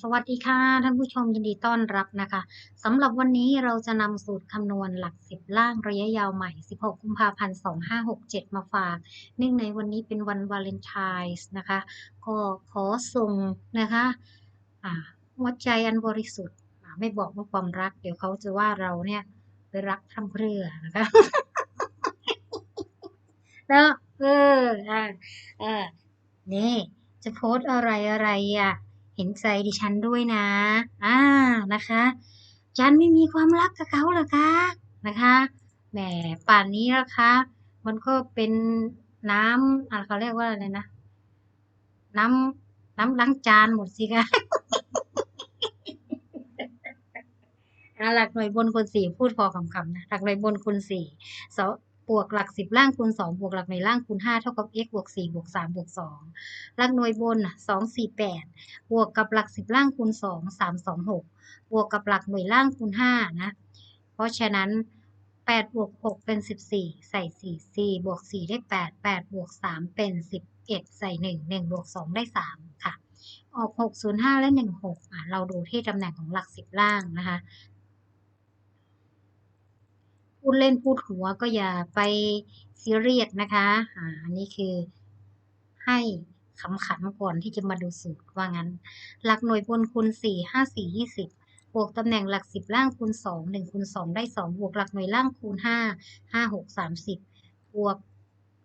สวัสดีค่ะ ท่านผู้ชมยินดีต้อนรับนะคะสำหรับวันนี้เราจะนำสูตรคำนวณหลักสิบล่างระยะยาวใหม่ 16 กุมภาพันธ์ 2567 มาฝากเนื่องในวันนี้เป็นวันวาเลนไทน์นะคะ ก็ขอส่งนะคะอ่าหัวใจอันบริสุทธิ์ไม่บอกว่าความรัก เดี๋ยวเขาจะว่าเราเนี่ยไปรักทำเพรื่อนะคะแล้วเอออ่าเออนี่จะโพสอะไรอะไรอะ เห็นใจดิฉันด้วยนะ อ่านะคะ ฉันไม่มีความรักกับเขาหรอคะนะคะแหมป่านนี้นะคะ มันก็เป็นน้ำอะไรเขาเรียกว่าอะไรนะ น้ำน้ำล้างจานหมดสิคะอ่าหลักหน่วยบนคูณสี่พูดพอคำๆนะหลักหน่วยบนคูณสี่ส บวกหลักสิบล่างคูณสองบวกหลักหน่วยล่างคูณห้าเท่ากับ x บวกสี่บวกสามบวกสองหลักหน่วยบนสองสี่แปดบวกกับหลักสิบล่างคูณสองสามสองหกบวกกับหลักหน่วยล่างคูณห้านะ เพราะฉะนั้นแปดบวกหกเป็นสิบสี่ใส่สี่สี่บวกสี่ได้แปดแปดบวกสามเป็นสิบเอ็ดใส่หนึ่งหนึ่งบวกสองได้สามค่ะ ออกหกศูนย์ห้าและหนึ่งหกอะเราดูที่ตำแหน่งของหลักสิบล่างนะคะ พูดเล่นพูดหัวก็อย่าไปซีเรียสนะคะอ่าอันนี้คือให้ขำๆก่อนที่จะมาดูสูตรว่างั้น หลักหน่วยบนคูณสี่ห้าสี่ยี่สิบบวกตำแหน่งหลักสิบล่างคูณสองหนึ่งคูณสองได้สองบวกหลักหน่วยล่างคูณห้าห้าหกสามสิบบวก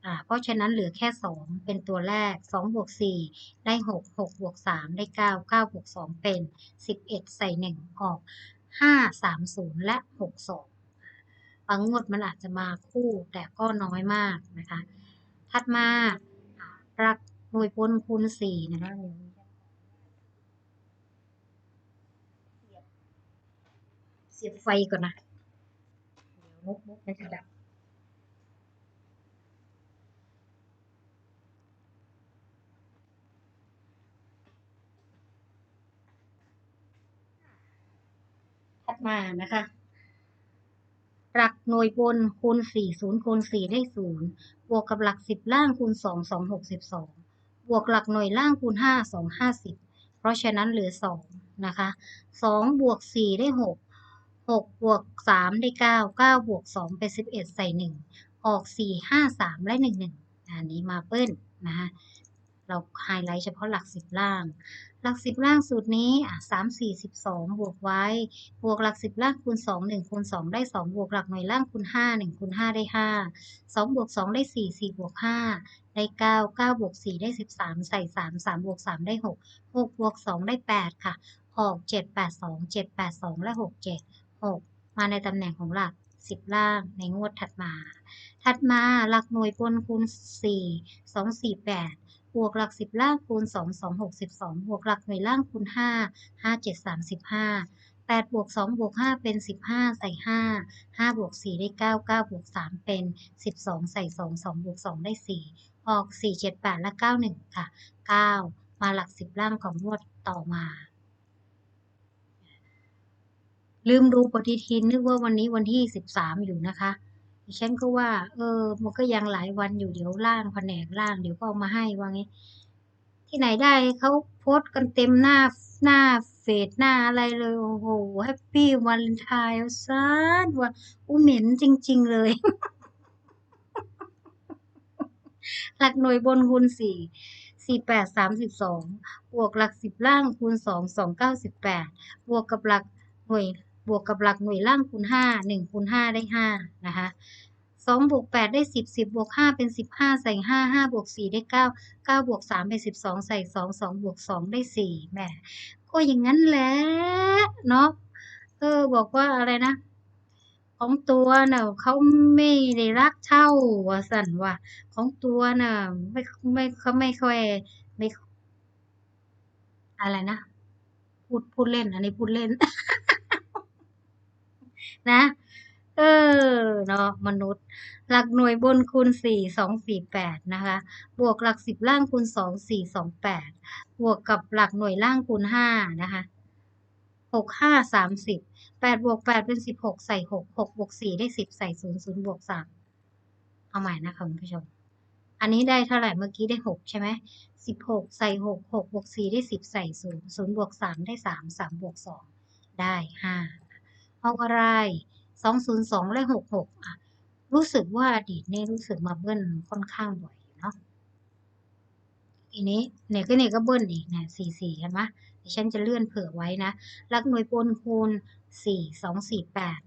อ่าเพราะฉะนั้นเหลือแค่สองเป็นตัวแรกสองบวกสี่ได้หกหกบวกสามได้เก้าเก้าบวกสองเป็นสิบเอ็ดใส่หนึ่งออกห้าสามศูนย์และหกสองางงวดมันอาจจะมาคู่แต่ก็น้อยมากนะคะ ถัดมาอ่าหลักหน่วยบนคูณสี่นะคะเสียบไฟก่อนนะเดี๋ยวมุกมุกไม่จะดับถัดมานะคะ หลักหน่วยบนคูณสี่ศูนย์คูณสี่ได้ศูนย์บวกกับหลักสิบล่างคูณสองสองหกสิบสองบวกหลักหน่วยล่างคูณห้าสองห้าสิบเพราะฉะนั้นเหลือสองนะคะสองบวกสี่ได้หกหกบวกสามได้เก้าเก้าบวกสองเป็นสิบเอ็ดใส่หนึ่งออกสี่ห้าสามและหนึ่งหนึ่งอันนี้มาเปิ้ลนะคะ เราไฮไลท์เฉพาะหลักสิบล่าง หลักสิบล่างสูตรนี้อะสามสี่สิบสองบวกไว้ บวกหลักสิบล่างคูณสองหนึ่งคูณสองได้สองบวกหลักหน่วยล่างคูณห้าหนึ่งคูณห้าได้ห้าสองบวกสองได้สี่สี่บวกห้าได้เก้าเก้าบวกสี่ได้สิบสามใส่สามสามบวกสามได้หกหกบวกสองได้แปดค่ะออกเจ็ดแปดสองเจ็ดแปดสองและหกเจ็ดหกมาในตำแหน่งของหลักสิบล่างในงวดถัดมา ถัดมาหลักหน่วยบนคูณสี่สองสี่แปด บวกหลักสิบล่างคูณสองสองหกสิบสองบวกหลักหน่วยล่างคูณห้าห้าเจ็ดสามสิบห้าแปดบวกสองบวกห้าเป็นสิบห้าใส่ห้าห้าบวกสี่ได้เก้าเก้าบวกสามเป็นสิบสองใส่สองสองบวกสองได้สี่ออกสี่เจ็ดแปดและเก้าหนึ่งค่ะเก้ามาหลักสิบล่างของงวดต่อมาลืมดูปฏิทินนึกว่าวันนี้วันที่สิบสามอยู่นะคะ ฉันก็ว่า เออ มันก็ยังหลายวันอยู่เดี๋ยวล่างแผนกล่างเดี๋ยวก็เอามาให้ว่างี้ ที่ไหนได้เขาโพสต์กันเต็มหน้าหน้าเฟซหน้าอะไรเลย โอ้โหแฮปปี้วันไทน์ซาดว่าอู้เหม็นจริง ๆ เลย หลักหน่วยบนคูณสี่สี่แปดสามสิบสองบวกหลักสิบล่างคูณสองสองเก้าสิบแปดบวกกับหลักหน่วย บวกกับหลักหน่วยล่างคูณห้าหนึ่งคูณห้าได้ห้านะคะสองบวกแปดได้สิบสิบบวกห้าเป็นสิบห้าใส่ห้าห้าบวกสี่ได้เก้าเก้าบวกสามเป็นสิบสองใส่สองสองบวกสองได้สี่แหมก็อย่างนั้นแหละเนาะเออบอกว่าอะไรนะ ของตัวน่ะเขาไม่ได้รักเท่าว่าสันว่าของตัวน่ะไม่ไม่เขาไม่ค่อยไม่อะไรนะ พูดพูดเล่น อันนี้พูดเล่น นะ เออเนาะมนุษย์ หลักหน่วยบนคูณสี่สองสี่แปดนะคะ บวกหลักสิบล่างคูณสองสี่สองแปดบวกกับหลักหน่วยล่างคูณห้านะคะหกห้าสามสิบแปดบวกแปดเป็นสิบหกใส่หกหกบวกสี่ได้สิบใส่ศูนย์ศูนย์บวกสามเอาใหม่นะคะคุณผู้ชม อันนี้ได้เท่าไหร่เมื่อกี้ได้หกใช่ไหมสิบหกใส่หกหกบวกสี่ได้สิบใส่ศูนย์ศูนย์บวกสามได้สามสามบวกสองได้ห้า เอาอะไรสองศูนย์สองและหกหกอะ รู้สึกว่าอดีตเนี่ยรู้สึกมาเบิ้ลค่อนข้างบ่อยเนาะทีนี้เนี่ยก็เนี่ยก็เบิ้ลอีกนี่ยสี่สี่เห็นไหมดิฉันจะเลื่อนเผื่อไว้นะหลักหน่วยปนคูณสี่สองสี่แปด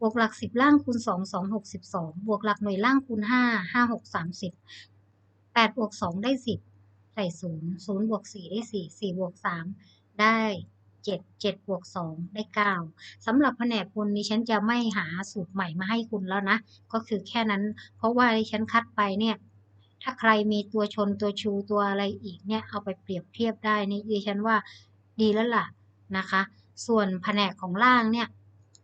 บวกหลักสิบล่างคูณสองสองหกสิบสองบวกหลักหน่วยล่างคูณห้าห้าหกสามสิบแปดบวกสองได้สิบใส่ศูนย์ศูนย์บวกสี่ได้สี่สี่บวกสามได้ เจ็ดเจ็ดบวกสองได้เก้าสำหรับแผนกคุณนี้ฉันจะไม่หาสูตรใหม่มาให้คุณแล้วนะ ก็คือแค่นั้น เพราะว่าที่ฉันคัดไปเนี่ย ถ้าใครมีตัวชนตัวชูตัวอะไรอีกเนี่ยเอาไปเปรียบเทียบได้นี่ดิฉันว่าดีแล้วล่ะนะคะ ส่วนแผนกของล่างเนี่ย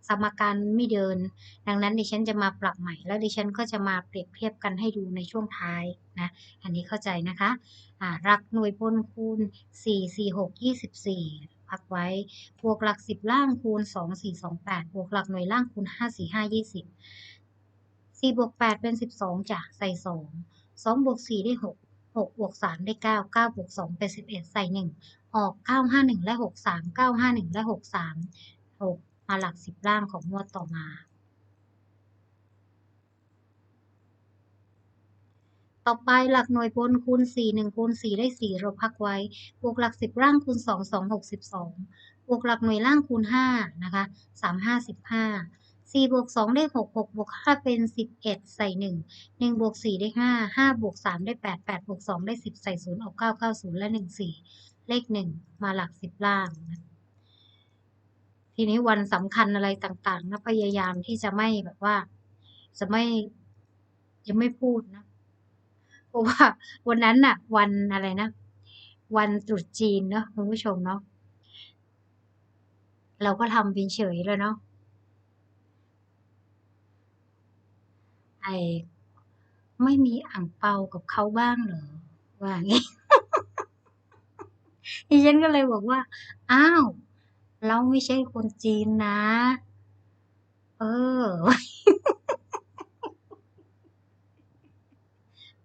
สมการไม่เดิน ดังนั้นดิฉันจะมาปรับใหม่ แล้วดิฉันก็จะมาเปรียบเทียบกันให้ดูในช่วงท้ายนะ อันนี้เข้าใจนะคะ รักหน่วยพลคูณ 4 4 6 24 พักไว้ บวกหลักสิบล่างคูณสองสี่สองแปดบวกหลักหน่วยล่างคูณห้าสี่ห้ายี่สิบสี่บวกแปดเป็นสิบสองจ้ะใส่สองสองบวกสี่ได้หกหกบวกสามได้เก้าเก้าบวกสองเป็นสิบเอ็ดใส่หนึ่งออกเก้าห้าหนึ่งและหกสามเก้าห้าหนึ่งและหกสามหกมาหลักสิบล่างของงวดต่อมา ต่อไปหลักหน่วยบนคูณ4 1คูณ4 ได้ 4 เราพักไว้ บวกหลัก 10ล่างคูณ 2 2 62 บวกหลักหน่วยล่างคูณ 5 นะคะ 3 5 15 4บวก2ได้ 6 6บวก5เป็น 11 ใส่ 1 1บวก4ได้ 5 5บวก3ได้ 8 8บวก2ได้ 10 ใส่ 0 ออก 9 90 และ 1 4 เลข 1 มาหลัก 10 ล่างนะทีนี้วันสำคัญอะไรต่างๆนะพยายามที่จะไม่แบบว่า จะไม่จะไม่พูดนะ ราะว่าวันนั้นน่ะ วันอะไรนะ วันตรุษจีนเนาะคุณผู้ชมเนาะเราก็ทำเป็นเฉยเลยเนาะไอไม่มีอ่างเปากับเขาบ้างเหรอว่างี้ดิฉันก็เลยบอกว่า อ้าว เราไม่ใช่คนจีนนะ เออ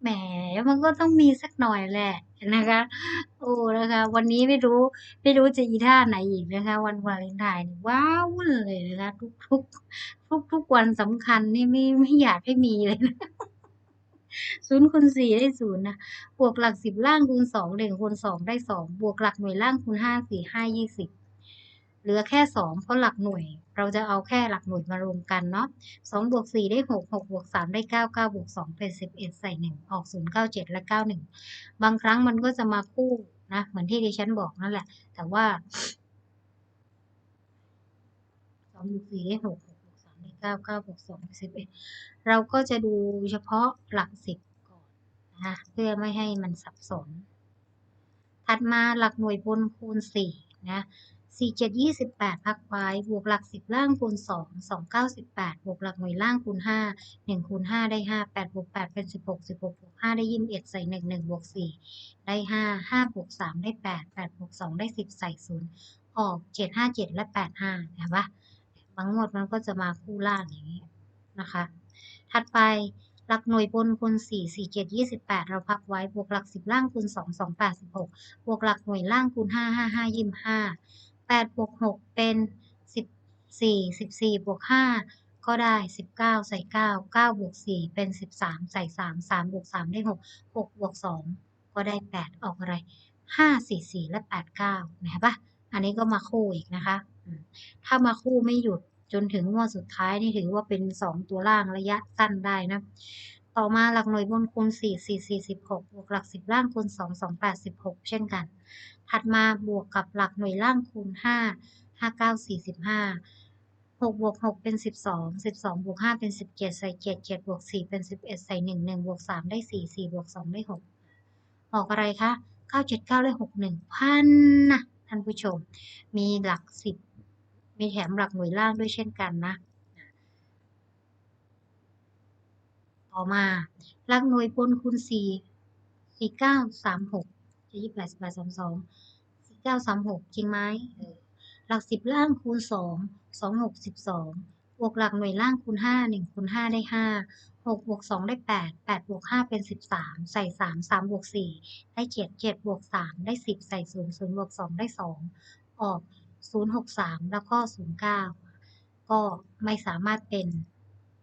แหมมันก็ต้องมีสักหน่อยแหละนะคะ โอ้นะคะ วันนี้ไม่รู้ไม่รู้จะอีท่าไหนอีกนะคะ วันวาเลนไทน์ว้าวุ่นเลยนะคะทุกทุกทุกทุกวันสำคัญนี่ไม่ไม่อยากให้มีเลยนะศูนย์คูณสี่ได้ศูนย์นะ บวกหลักสิบล่างคูณสองหนึ่งคูณสองได้สองบวกหลักหน่วยล่างคูณห้าสี่ห้ายี่สิบ เหลือแค่สองเพราะหลักหน่วย เราจะเอาแค่หลักหน่วยมารวมกันเนาะสองบวกสี่ได้หกหกบวกสามได้เก้าเก้าบวกสองเป็นสิบเอ็ดใส่หนึ่งออกศูนย์เก้าเจ็ดและเก้าหนึ่งบางครั้งมันก็จะมาคู่นะ เหมือนที่ดิฉันบอกนั่นแหละ แต่ว่าสองบวกสี่ได้หกหกบวกสามได้เก้าเก้าบวกสองเป็นสิบเอ็ดเราก็จะดูเฉพาะหลักสิบก่อนนะเพื่อไม่ให้มันสับสน ถัดมาหลักหน่วยบนคูณสี่นะ สี่เจ็ดยี่สิบแปดพักไว้บวกหลักสิบล่างคูณสองสองเก้าสิบแปดบวกหลักหน่วยล่างคูณห้าหนึ่งคูณห้าได้ห้าแปดบวกแปดเป็นสิบหกสิบหกบวกห้าได้ยี่สิบเอ็ดใส่หนึ่งหนึ่งบวกสี่ได้ห้าห้าบวกสามได้แปดแปดบวกสองได้สิบใส่ศูนย์ออกเจ็ดห้าเจ็ดและแปดห้าเห็นปะบางงวดมันก็จะมาคู่ล่างอย่างนี้นะคะ ถัดไปหลักหน่วยบนคูณสี่สี่เจ็ดยี่สิบแปดเราพักไว้บวกหลักสิบล่างคูณสองสองแปดสิบหกบวกหลักหน่วยล่างคูณห้าห้าห้ายี่สิบห้า แปดบวกหกเป็นสิบสี่สิบสี่บวกห้าก็ได้สิบเก้าใส่เก้าเก้าบวกสี่เป็นสิบสามใส่สามสามบวกสามได้หกหกบวกสองก็ได้แปดออกอะไรห้าสี่สี่และแปดเก้าเห็นปะอันนี้ก็มาคู่อีกนะคะ ถ้ามาคู่ไม่หยุดจนถึงงวดสุดท้ายนี่ถือว่าเป็นสองตัวล่างระยะสั้นได้นะ ต่อมาหลักหน่วยบนคูณ4 4 4 16บวกหลักสิบล่างคูณ2 2 8 16 เช่นกัน ถัดมาบวกกับหลักหน่วยล่างคูณ 5 5 9 45 6บวก6เป็น 12 12บวก5เป็น 17 ใส่7 7บวก4เป็น 11 ใส่1 1บวก3ได้ 4 4บวก2ได้ 6 ออกอะไรคะ 979 ได้ 61พันนะท่านผู้ชม มีหลัก 10 มีแถมหลักหน่วยล่างด้วยเช่นกันนะ ต่อมาหลักหน่วยบนคูณสี่สี่เก้าสามหกจะยี่แปดสิบแปดสามสองสี่เก้าสามหกจริงไหมหลักสิบล่างคูณสองสองหกสิบสองบวกหลักหน่วยล่างคูณห้าหนึ่งคูณห้าได้ห้าหกบวกสองได้แปดแปดบวกห้าเป็นสิบสามใส่สามสามบวกสี่ได้เจ็ดเจ็ดบวกสามได้สิบใส่ศูนย์ศูนย์บวกสองได้สองออกศูนย์หกสามแล้วก็ศูนย์เก้าก็ไม่สามารถเป็น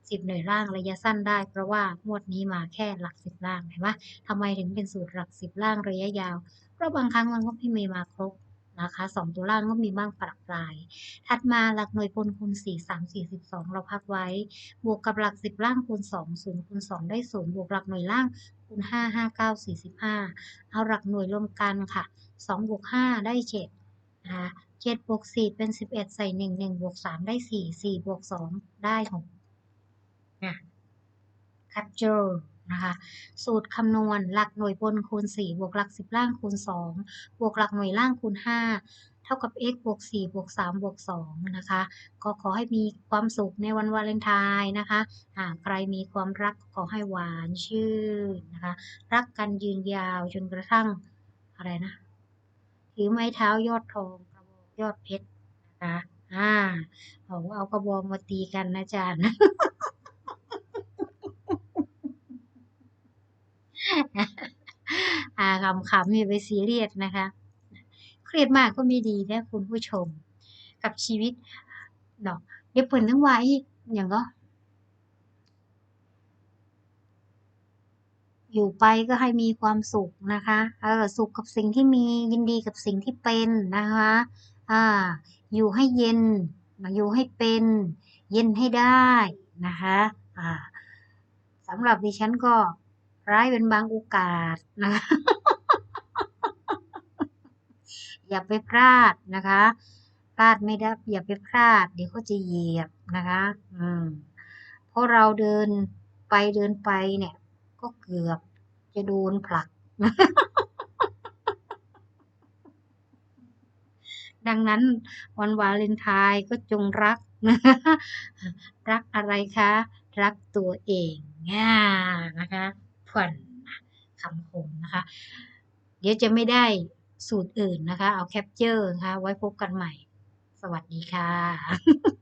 สิบหน่วยร่างระยะสั้นได้ เพราะว่างวดนี้มาแค่หลักสิบล่างเห็นไหมทำไมถึงเป็นสูตรหลักสิบล่างระยะยาว เพราะบางครั้งมันก็ไม่มีมาครบนะคะสองตัวล่างก็มีบ้างปรับปลาย ถัดมาหลักหน่วยพลคูณสี่สามสี่สิบสองเราพักไว้ บวกกับหลักสิบล่างคูณสองศูนย์คูณสองได้ศูนย์บวกหลักหน่วยล่างคูณห้าห้าเก้าสี่สิบห้าเอาหลักหน่วยรวมกันค่ะสองบวกห้าได้เจ็ดนะคะเจ็ดบวกสี่เป็นสิบเอ็ดใส่หนึ่งหนึ่งบวกสามได้สี่สี่บวกสองได้หก คัดเจอนะคะสูตรคำนวณหลักหน่วยบนคูณ 4 บวกหลัก 10 ล่างคูณ 2 บวกหลักหน่วยล่างคูณ 5 เท่ากับ x บวก 4 บวก 3 บวก 2 นะคะ ก็ขอให้มีความสุขในวันวาเลนไทน์นะคะหากใครมีความรักขอให้หวานชื่นนะคะ รักกันยืนยาวจนกระทั่งอะไรนะถือไม้เท้ายอดทองกระบองยอดเพชรนะคะอ่าเอาเอากระบองมาตีกันนะจารย์ อ่าขำๆอย่าไปซีเรียสนะคะ เครียดมากก็ไม่ดีนะคุณผู้ชม กับชีวิตดอกเดี๋ยวเพิ่นทั้งไว้อย่างก็อยู่ไปก็ให้มีความสุขนะคะเออสุขกับสิ่งที่มียินดีกับสิ่งที่เป็นนะคะอ่าอยู่ให้เย็น อยู่ให้เป็น เย็นให้ได้นะคะอ่าสำหรับดิฉันก็ ร้ายเป็นบางโอกาสนะคะอย่าไปพลาดนะคะพลาดไม่ได้อย่าไปพลาด เดี๋ยวเขาจะเหยียบนะคะ อืมเพราะเราเดินไปเดินไปเนี่ย ก็เกือบจะโดนผลัก ดังนั้นวันวาเลนไทน์ก็จงรัก รักอะไรคะ รักตัวเองง่านะคะ ผ่อนคำคมนะคะ เดี๋ยวจะไม่ได้สูตรอื่นนะคะ เอาแคปเจอร์นะคะ ไว้พบกันใหม่ สวัสดีค่ะ